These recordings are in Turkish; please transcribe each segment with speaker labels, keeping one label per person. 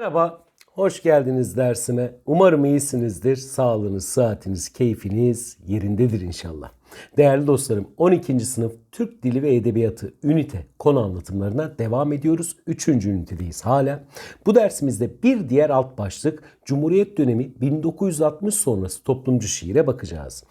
Speaker 1: Merhaba, hoş geldiniz dersime. Umarım iyisinizdir. Sağlığınız, sıhhatiniz, keyfiniz yerindedir inşallah. Değerli dostlarım, 12. sınıf Türk Dili ve Edebiyatı ünite konu anlatımlarına devam ediyoruz. 3. ünitedeyiz hala. Bu dersimizde bir diğer alt başlık Cumhuriyet dönemi 1960 sonrası toplumcu şiire bakacağız.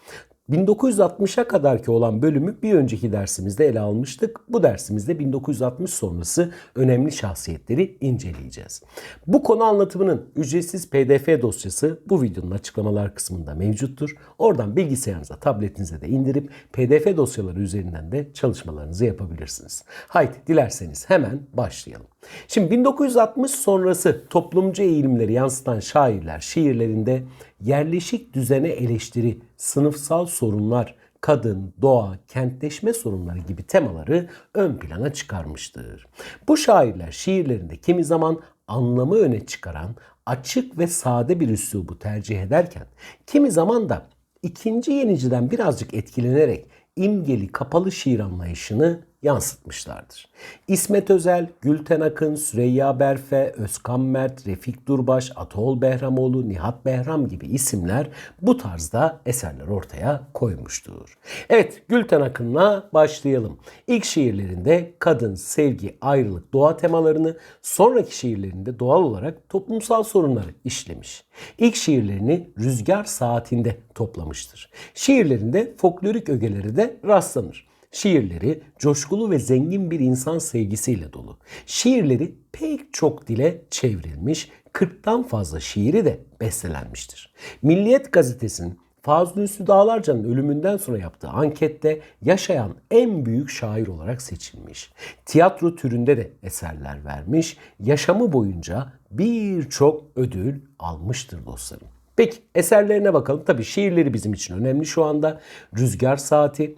Speaker 1: 1960'a kadarki olan bölümü bir önceki dersimizde ele almıştık. Bu dersimizde 1960 sonrası önemli şahsiyetleri inceleyeceğiz. Bu konu anlatımının ücretsiz PDF dosyası bu videonun açıklamalar kısmında mevcuttur. Oradan bilgisayarınıza, tabletinize de indirip PDF dosyaları üzerinden de çalışmalarınızı yapabilirsiniz. Haydi dilerseniz hemen başlayalım. Şimdi 1960 sonrası toplumcu eğilimleri yansıtan şairler şiirlerinde yerleşik düzene eleştiri, sınıfsal sorunlar, kadın, doğa, kentleşme sorunları gibi temaları ön plana çıkarmıştır. Bu şairler şiirlerinde kimi zaman anlamı öne çıkaran açık ve sade bir üslubu tercih ederken kimi zaman da ikinci yeniciden birazcık etkilenerek imgeli kapalı şiir anlayışını yansıtmışlardır. İsmet Özel, Gülten Akın, Süreyya Berfe, Özkan Mert, Refik Durbaş, Atol Behramoğlu, Nihat Behram gibi isimler bu tarzda eserler ortaya koymuştur. Evet, Gülten Akın'la başlayalım. İlk şiirlerinde kadın, sevgi, ayrılık, doğa temalarını, sonraki şiirlerinde doğal olarak toplumsal sorunları işlemiş. İlk şiirlerini Rüzgar Saatinde toplamıştır. Şiirlerinde folklorik ögeleri de rastlanır. Şiirleri coşkulu ve zengin bir insan sevgisiyle dolu. Şiirleri pek çok dile çevrilmiş, 40'tan fazla şiiri de bestelenmiştir. Milliyet gazetesinin Fazıl Üstü Dağlarca'nın ölümünden sonra yaptığı ankette yaşayan en büyük şair olarak seçilmiş. Tiyatro türünde de eserler vermiş, yaşamı boyunca birçok ödül almıştır dostlarım. Peki eserlerine bakalım. Tabii şiirleri bizim için önemli şu anda. Rüzgar Saati,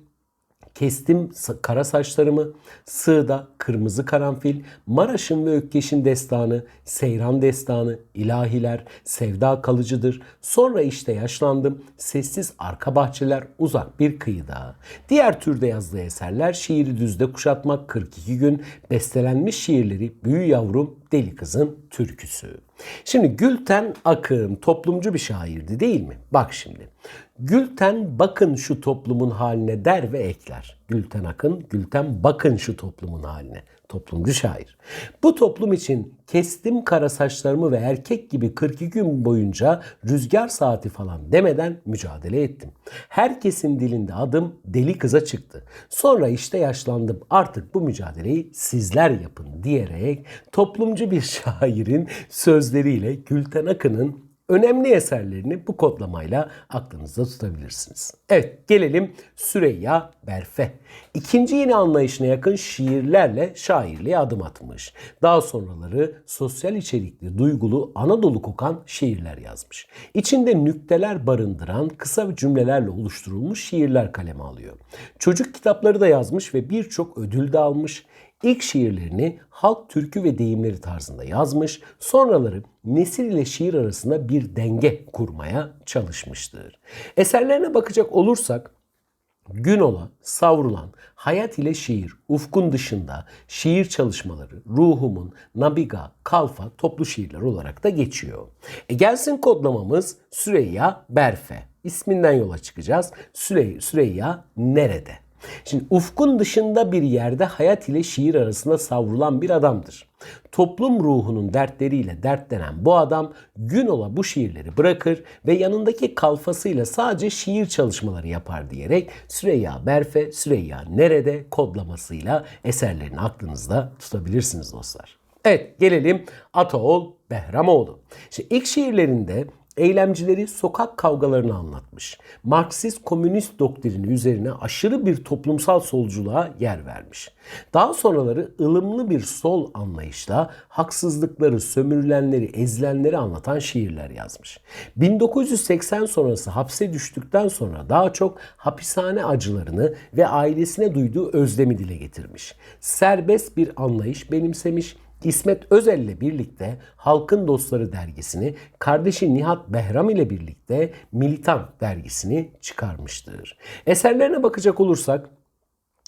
Speaker 1: Kestim kara saçlarımı, Sığda, Kırmızı Karanfil, Maraş'ın ve Ökkeş'in destanı, Seyran destanı, ilahiler, Sevda kalıcıdır. Sonra işte yaşlandım, sessiz arka bahçeler, uzak bir kıyıda. Diğer türde yazdığı eserler şiiri düzde kuşatmak 42 gün, bestelenmiş şiirleri Büyü Yavrum, Deli Kızın Türküsü. Şimdi Gülten Akın toplumcu bir şairdi değil mi? Bak şimdi. Gülten bakın şu toplumun haline der ve ekler. Gülten Akın, Gülten bakın şu toplumun haline. Toplumcu şair. Bu toplum için kestim kara saçlarımı ve erkek gibi 42 gün boyunca rüzgar saati falan demeden mücadele ettim. Herkesin dilinde adım deli kıza çıktı. Sonra işte yaşlandım artık bu mücadeleyi sizler yapın diyerek toplumcu bir şairin sözleriyle Gülten Akın'ın önemli eserlerini bu kodlamayla aklınızda tutabilirsiniz. Evet gelelim Süreyya Berfe. İkinci yeni anlayışına yakın şiirlerle şairliğe adım atmış. Daha sonraları sosyal içerikli, duygulu, Anadolu kokan şiirler yazmış. İçinde nükteler barındıran kısa cümlelerle oluşturulmuş şiirler kaleme alıyor. Çocuk kitapları da yazmış ve birçok ödül de almış. İlk şiirlerini halk türkü ve deyimleri tarzında yazmış, sonraları nesil ile şiir arasında bir denge kurmaya çalışmıştır. Eserlerine bakacak olursak gün ola, savrulan, hayat ile şiir, ufkun dışında şiir çalışmaları, ruhumun, nabiga, kalfa toplu şiirler olarak da geçiyor. E gelsin kodlamamız Süreyya Berfe. İsminden yola çıkacağız. Süreyya, Süreyya nerede? Şimdi ufkun dışında bir yerde hayat ile şiir arasında savrulan bir adamdır. Toplum ruhunun dertleriyle dertlenen bu adam gün ola bu şiirleri bırakır ve yanındaki kalfasıyla sadece şiir çalışmaları yapar diyerek Süreyya Berfe, Süreyya Nerede kodlamasıyla eserlerini aklınızda tutabilirsiniz dostlar. Evet gelelim Ataol Behramoğlu. İşte ilk şiirlerinde eylemcileri sokak kavgalarını anlatmış. Marksist komünist doktrini üzerine aşırı bir toplumsal solculuğa yer vermiş. Daha sonraları ılımlı bir sol anlayışla haksızlıkları, sömürülenleri, ezilenleri anlatan şiirler yazmış. 1980 sonrası hapse düştükten sonra daha çok hapishane acılarını ve ailesine duyduğu özlemi dile getirmiş. Serbest bir anlayış benimsemiş İsmet Özel ile birlikte Halkın Dostları dergisini, kardeşi Nihat Behram ile birlikte Militan dergisini çıkarmıştır. Eserlerine bakacak olursak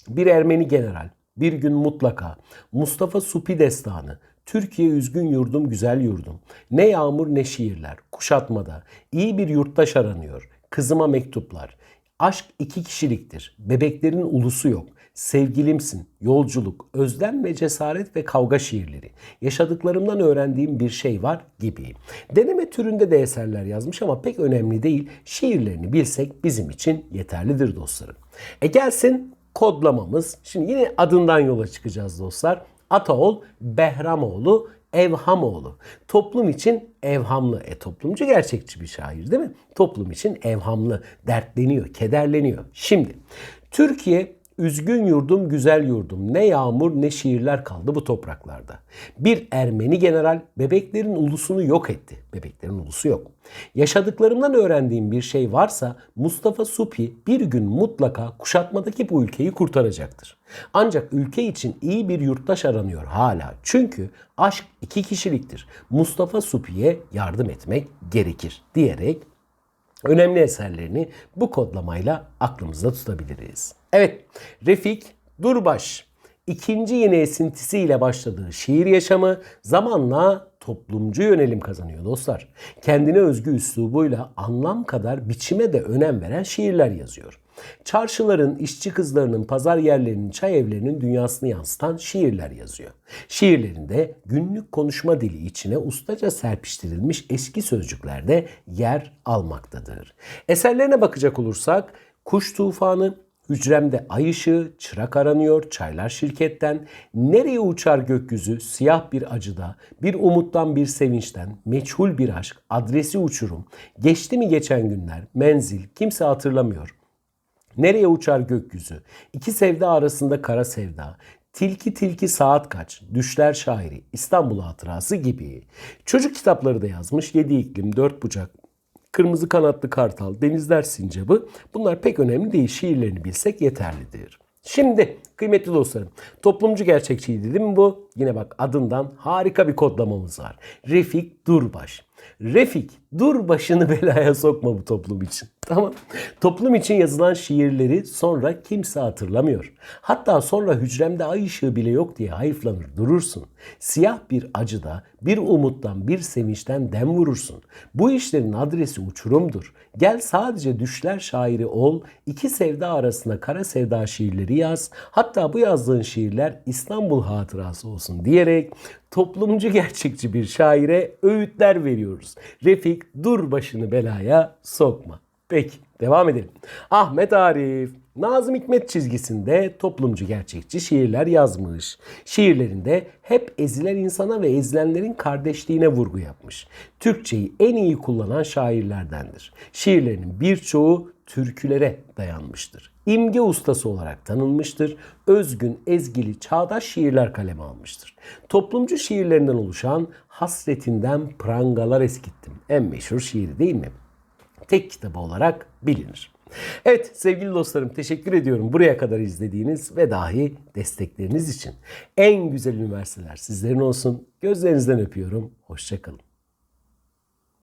Speaker 1: bir Ermeni general, bir gün mutlaka, Mustafa Supi Destanı, Türkiye üzgün yurdum güzel yurdum. Ne yağmur ne şiirler. Kuşatmada. iyi bir yurttaş aranıyor. Kızıma mektuplar. Aşk iki kişiliktir. Bebeklerin ulusu yok. Sevgilimsin, yolculuk, özlem ve cesaret ve kavga şiirleri. Yaşadıklarımdan öğrendiğim bir şey var gibi. Deneme türünde de eserler yazmış ama pek önemli değil. Şiirlerini bilsek bizim için yeterlidir dostlarım. E gelsin kodlamamız. Şimdi yine adından yola çıkacağız dostlar. Ataol Behramoğlu Evhamoğlu. Toplum için evhamlı. E toplumcu gerçekçi bir şair değil mi? Toplum için evhamlı, dertleniyor, kederleniyor. Şimdi Türkiye Üzgün yurdum güzel yurdum ne yağmur ne şiirler kaldı bu topraklarda. Bir Ermeni general bebeklerin ulusunu yok etti. Bebeklerin ulusu yok. Yaşadıklarımdan öğrendiğim bir şey varsa Mustafa Supi bir gün mutlaka kuşatmadaki bu ülkeyi kurtaracaktır. Ancak ülke için iyi bir yurttaş aranıyor hala. Çünkü aşk iki kişiliktir. Mustafa Supi'ye yardım etmek gerekir diyerek önemli eserlerini bu kodlamayla aklımızda tutabiliriz. Evet, Refik Durbaş ikinci yeni esintisiyle başladığı şiir yaşamı zamanla toplumcu yönelim kazanıyor dostlar. Kendine özgü üslubuyla anlam kadar biçime de önem veren şiirler yazıyor. Çarşıların, işçi kızlarının, pazar yerlerinin, çay evlerinin dünyasını yansıtan şiirler yazıyor. Şiirlerinde günlük konuşma dili içine ustaca serpiştirilmiş eski sözcükler de yer almaktadır. Eserlerine bakacak olursak Kuş Tufanı, Hücremde ay ışığı, çırak aranıyor, çaylar şirketten, nereye uçar gökyüzü, siyah bir acıda, bir umuttan bir sevinçten, meçhul bir aşk, adresi uçurum, geçti mi geçen günler, menzil, kimse hatırlamıyor. Nereye uçar gökyüzü, iki sevda arasında kara sevda, Tilki tilki saat kaç, Düşler şairi, İstanbul hatırası gibi. Çocuk kitapları da yazmış. Yedi iklim, dört bucak, Kırmızı kanatlı kartal, denizler sincabı bunlar pek önemli değil. Şiirlerini bilsek yeterlidir. Şimdi kıymetli dostlarım toplumcu gerçekçiydi değil mi bu? Yine bak adından harika bir kodlamamız var. Refik Durbaş. Refik dur başını belaya sokma bu toplum için. Tamam. Toplum için yazılan şiirleri sonra kimse hatırlamıyor. Hatta sonra hücremde ay ışığı bile yok diye hayıflanır durursun. Siyah bir acıda, bir umuttan, bir sevinçten dem vurursun. Bu işlerin adresi uçurumdur. Gel sadece düşler şairi ol, iki sevda arasında kara sevda şiirleri yaz. Hatta bu yazdığın şiirler İstanbul hatırası olsun diyerek toplumcu gerçekçi bir şaire öğütler veriyoruz. Refik dur başını belaya sokma. Peki devam edelim. Ahmet Arif Nazım Hikmet çizgisinde toplumcu gerçekçi şiirler yazmış. Şiirlerinde hep ezilen insana ve ezilenlerin kardeşliğine vurgu yapmış. Türkçeyi en iyi kullanan şairlerdendir. Şiirlerinin birçoğu türkülere dayanmıştır. İmge ustası olarak tanınmıştır. Özgün, ezgili, çağdaş şiirler kaleme almıştır. Toplumcu şiirlerinden oluşan Hasretinden Prangalar Eskittim. En meşhur şiiri değil mi? Tek kitabı olarak bilinir. Evet sevgili dostlarım teşekkür ediyorum buraya kadar izlediğiniz ve dahi destekleriniz için. En güzel üniversiteler sizlerin olsun. Gözlerinizden öpüyorum. Hoşçakalın.